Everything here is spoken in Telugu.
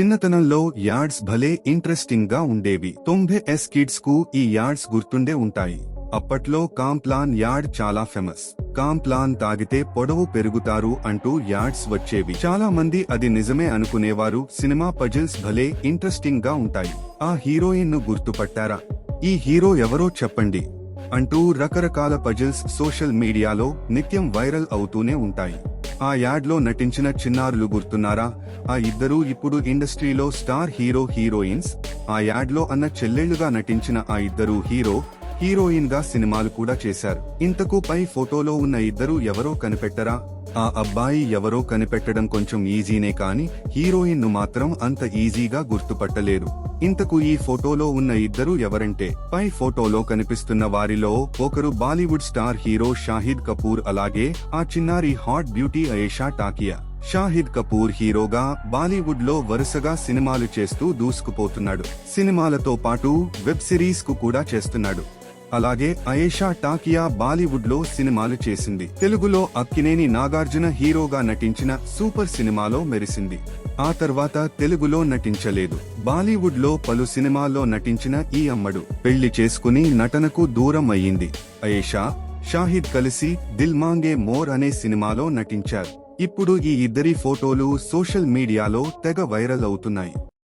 చిన్నతనంలో యార్డ్స్ భలే ఇంట్రెస్టింగ్గా ఉండేవి. తొంభై ఎస్ కిడ్స్కు ఈ యార్డ్స్ గుర్తుండే ఉంటాయి. అప్పట్లో కాంప్లాన్ యార్డ్ చాలా ఫేమస్. కాంప్లాన్ తాగితే పొడవు పెరుగుతారు అంటూ యార్డ్స్ వచ్చేవి. చాలా మంది అది నిజమే అనుకునేవారు. సినిమా పజిల్స్ భలే ఇంట్రెస్టింగ్గా ఉంటాయి. ఆ హీరోయిన్ను గుర్తుపట్టారా? ఈ హీరో ఎవరో చెప్పండి అంటూ రకరకాల పజిల్స్ సోషల్ మీడియాలో నిత్యం వైరల్ అవుతూనే ఉంటాయి. ఆ యాడ్లో నటించిన చిన్నారులు గుర్తున్నారా? ఆ ఇద్దరూ ఇప్పుడు ఇండస్ట్రీలో స్టార్ హీరో హీరోయిన్స్. ఆ యాడ్లో అన్న చెల్లెళ్ళుగా నటించిన ఆ ఇద్దరు హీరో హీరోయిన్గా సినిమాలు కూడా చేశారు. ఇంతకు పై ఫోటోలో ఉన్న ఇద్దరు ఎవరో కనిపెట్టరా? ఆ అబ్బాయి ఎవరో కనిపెట్టడం కొంచెం ఈజీనే కాని హీరోయిన్ను మాత్రం అంత ఈజీగా గుర్తుపట్టలేరు ఇంతకు ఈ ఫోటోలో ఉన్న ఇద్దరు ఎవరంటే పై ఫోటోలో కనిపిస్తున్న వారిలో ఒకరు బాలీవుడ్ స్టార్ హీరో షాహిద్ కపూర్ అలాగే ఆ చిన్నారి హాట్ బ్యూటీ అయేషా టాకియా. షాహిద్ కపూర్ హీరోగా బాలీవుడ్లో వరుసగా సినిమాలు చేస్తూ దూసుకుపోతున్నాడు. సినిమాలతో పాటు వెబ్ సిరీస్కు కూడా చేస్తున్నాడు. అలాగే అయేషా టాకియా బాలీవుడ్లో సినిమాలు చేసింది. తెలుగులో అక్కినేని నాగార్జున హీరోగా నటించిన సూపర్ సినిమాలో మెరిసింది. ఆ తర్వాత తెలుగులో నటించలేదు. బాలీవుడ్లో పలు సినిమాల్లో నటించిన ఈ అమ్మడు. పెళ్ళి చేసుకుని నటనకు దూరం అయ్యింది. అయేషా షాహిద్ కలిసి దిల్ మాంగే మోర్ అనే సినిమాలో నటించారు. ఇప్పుడు ఈ ఇద్దరి ఫోటోలు సోషల్ మీడియాలో తెగ వైరల్ అవుతున్నాయి.